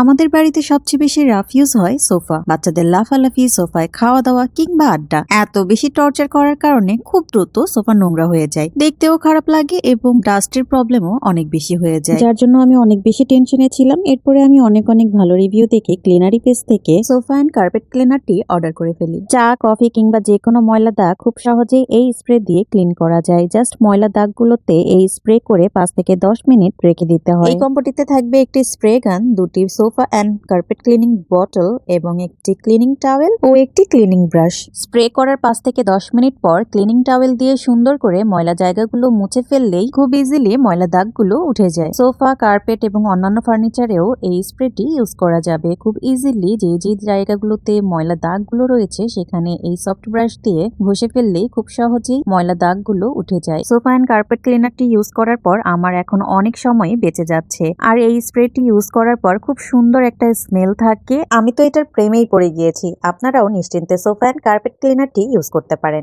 আমাদের বাড়িতে সবচেয়ে বেশি রাফ ইউজ হয় সোফা। বাচ্চাদের লাফালাফি সোফায় খাওয়া দাওয়া কিংবা আড্ডা। এত বেশি টর্চার করার কারণে খুব দ্রুত সোফা নোংরা হয়ে যায়। দেখতেও খারাপ লাগে এবং ডাস্টের প্রবলেমও অনেক বেশি হয়ে যায়। যার জন্য আমি অনেক বেশি টেনশনে ছিলাম। এরপরে আমি অনেক অনেক ভালো রিভিউ দেখে ক্লিনারি পেজ থেকে সোফা অ্যান্ড কার্পেট ক্লিনারটি অর্ডার করে ফেলি। চা কফি কিংবা যে কোনো ময়লা দাগ খুব সহজেই এই স্প্রে দিয়ে ক্লিন করা যায়। জাস্ট ময়লা দাগগুলোতে এই স্প্রে করে পাঁচ থেকে দশ মিনিট রেখে দিতে হয়। এই কম্পোটিতে থাকবে একটি স্প্রে গান দুটি sofa and carpet cleaning bottle এবং একটি ক্লিনিং টাওয়েল ও একটি ক্লিনিং ব্রাশ স্প্রে করার পাঁচ থেকে দশ মিনিট পর ক্লিনিং টাওয়েল দিয়ে সুন্দর করে ময়লা জায়গাগুলো মুছে ফেললেই খুব ইজিলি ময়লা দাগগুলো উঠে যায়। সোফা কার্পেট এবং অন্যান্য ফার্নিচারেও এই স্প্রেটি ইউজ করা যাবে। খুব ইজিলি যে যে জায়গাগুলোতে ময়লা দাগগুলো রয়েছে সেখানে এই সফট ব্রাশ দিয়ে ঘষে ফেললেই খুব সহজেই ময়লা দাগগুলো উঠে যায়। সোফা অ্যান্ড কার্পেট ক্লিনারটি ইউজ করার পর আমার এখন অনেক সময় বেঁচে যাচ্ছে। আর এই স্প্রেটি ইউজ করার পর খুব সুন্দর একটা স্মেল থাকে। আমি তো এটার প্রেমেই পড়ে গিয়েছি। আপনারাও নিশ্চিন্তে সোফা অ্যান্ড কার্পেট ক্লিনারটি ইউজ করতে পারেন।